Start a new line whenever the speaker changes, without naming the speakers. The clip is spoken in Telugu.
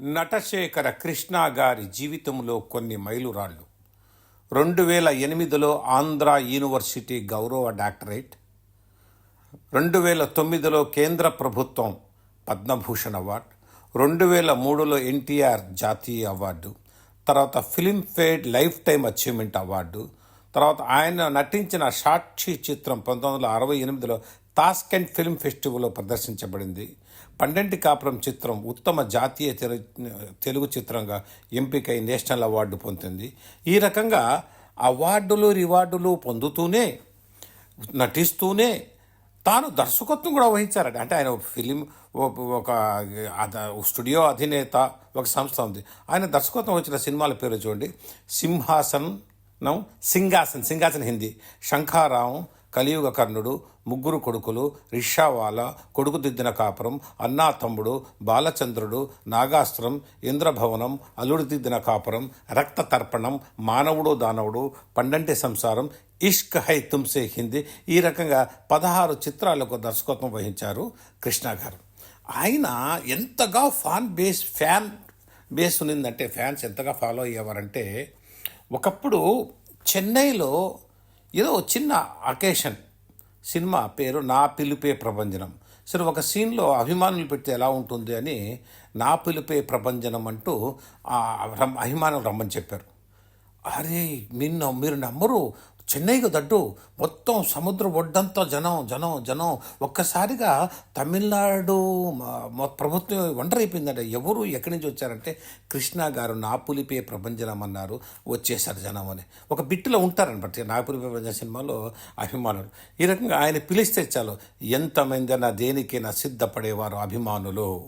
నటశేఖర కృష్ణ గారి జీవితంలో కొన్ని మైలురాళ్ళు. రెండు వేల ఎనిమిదిలో ఆంధ్ర యూనివర్సిటీ గౌరవ డాక్టరేట్. రెండు వేల తొమ్మిదిలో కేంద్ర ప్రభుత్వం పద్మభూషణ్ అవార్డు. రెండు వేల మూడులో ఎన్టీఆర్ జాతీయ అవార్డు. తర్వాత Filmfare lifetime achievement award. తర్వాత ఆయన నటించిన సాక్షి చిత్రం పంతొమ్మిది వందల అరవై ఎనిమిదిలో తాస్కెంట్ ఫిల్మ్ ఫెస్టివల్లో ప్రదర్శించబడింది. పండంటి కాపురం చిత్రం ఉత్తమ జాతీయ తెలు- తెలుగు చిత్రంగా ఎంపికై నేషనల్ అవార్డు పొందింది. ఈ రకంగా అవార్డులు రివార్డులు పొందుతూనే నటిస్తూనే తాను దర్శకత్వం కూడా వహించారట. అంటే ఆయన ఒక ఫిలిం ఒక స్టూడియో అధినేత ఒక సంస్థ ఉంది. ఆయన దర్శకత్వం వచ్చిన సినిమాల పేరు చూడండి. సింహాసనం సింహాసన్ సింహాసన్ హిందీ. శంఖారావం కలియుగ కర్ణుడు ముగ్గురు కొడుకులు రిషావాలా కొడుకు దిద్దిన కాపురం అన్నా తమ్ముడు బాలచంద్రుడు నాగాస్త్రం ఇంద్రభవనం అల్లుడు దిద్దిన కాపురం రక్త తర్పణం మానవుడు దానవుడు పండంటి సంసారం ఇష్క్ హై తుమ్సే హిందీ ఈ రకంగా పదహారు చిత్రాలకు దర్శకత్వం వహించారు కృష్ణ గారు ఆయన ఎంతగా ఫాన్ బేస్ ఫ్యాన్ బేస్ ఉన్నిందంటే ఫ్యాన్స్ ఎంతగా ఫాలో అయ్యేవారంటే ఒకప్పుడు చెన్నైలో ఏదో చిన్న అకేషన్ సినిమా పేరు నా పిలుపే ప్రభంజనం. సరే ఒక సీన్లో అభిమానులు పెడితే ఎలా ఉంటుంది అని నా పిలుపే ప్రభంజనం అంటూ అభిమానులు రమ్మని చెప్పారు. అరే నిన్న మీరు నమ్మరు. చెన్నైకి దడ్డు. మొత్తం సముద్ర ఒడ్డంతా జనం జనం జనం. ఒక్కసారిగా తమిళనాడు ప్రభుత్వం వండర్ అయిపోయిందంటే ఎవరు ఎక్కడి నుంచి వచ్చారంటే కృష్ణ గారు నా పులిపే ప్రభంజనం అన్నారు వచ్చేసారు జనం అని. ఒక బిట్టులో ఉంటారనమాట నా పులిపే సినిమాలో అభిమానులు. ఈ రకంగా ఆయన పిలిస్తే చాలు ఎంతమంది నా దేనికైనా సిద్ధపడేవారు అభిమానులు.